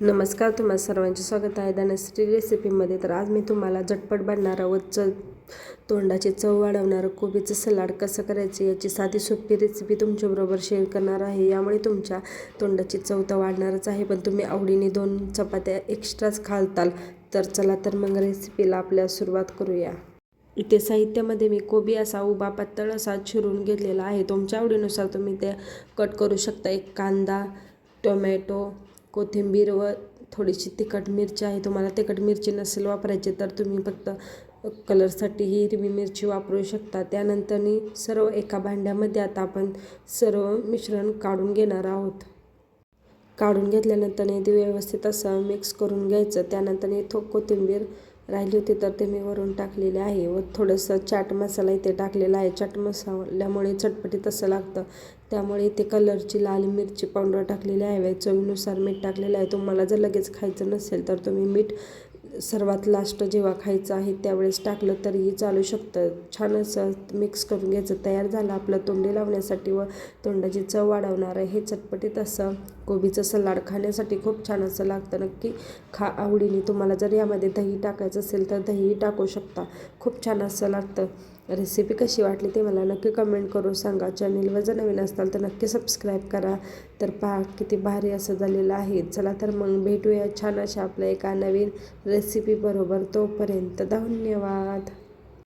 नमस्कार तुम्हाला सर्वांचे स्वागत आहे. धनश्री रेसिपीमध्ये तर आज मी तुम्हाला झटपट बनणारं व च तोंडाची चव वाढवणारं कोबीचं सलाड कसं करायचं याची साधी सोपी रेसिपी तुमच्याबरोबर शेअर करणार आहे. यामुळे तुमच्या तोंडाची चव तर वाढणारच आहे पण तुम्ही आवडीने दोन चपात्या एक्स्ट्राच खालताल. तर चला तर मग रेसिपीला आपल्या सुरुवात करूया. इथे साहित्यामध्ये मी कोबी असा उभा पातळ असा चिरून घेतलेला आहे. तुमच्या आवडीनुसार तुम्ही ते कट करू शकता. एक कांदा टोमॅटो कोथिंबीर व थोडीशी तिखट मिरची आहे तुम्हाला तिखट मिरची नसेल वापरायची तर तुम्ही फक्त कलरसाठी ही हिरवी मिरची वापरू शकता. त्यानंतरनी सर्व एका भांड्यामध्ये आता आपण सर्व मिश्रण काढून घेणार आहोत. काढून घेतल्यानंतर ते व्यवस्थित असं मिक्स करून घ्यायचं. त्यानंतर थो कोथिंबीर राहिली होती तर ते मी वरून टाकलेले आहे व थोडंसं चाट मसाला इथे टाकलेला आहे. चाट मसाल्यामुळे चटपटीत असं लागतं. त्यामुळे इथे कलरची लाल मिरची पावडर टाकलेली आहे. चवीनुसार मीठ टाकलेलं आहे. तुम्हाला जर लगेच खायचं नसेल तर तुम्ही मीठ सर्वात लास्ट जेव्हा खायचं आहे त्यावेळेस टाकलं तरीही चालू शकतं. छान असं मिक्स करून घ्यायचं. तयार झालं आपलं तोंडी लावण्यासाठी व तोंडाची चव वाढवणारं हे चटपटीत असं कोबीचं सलाड खाण्यासाठी खूप छान असं लागतं. नक्की खा आवडीने. तुम्हाला जर यामध्ये दही टाकायचं असेल तर दहीही टाकू शकता. खूप छान असं लागतं. रेसिपी कशी वाटली ते मला नक्की कमेंट करून सांगा. चॅनेलवर जर नवीन असाल तर नक्की सबस्क्राईब करा. तर पहा किती भारी असं झालेलं आहे. चला तर मग भेटूया छान अशा आपल्या एका नवीन रेसिपीबरोबर तोपर्यंत धन्यवाद.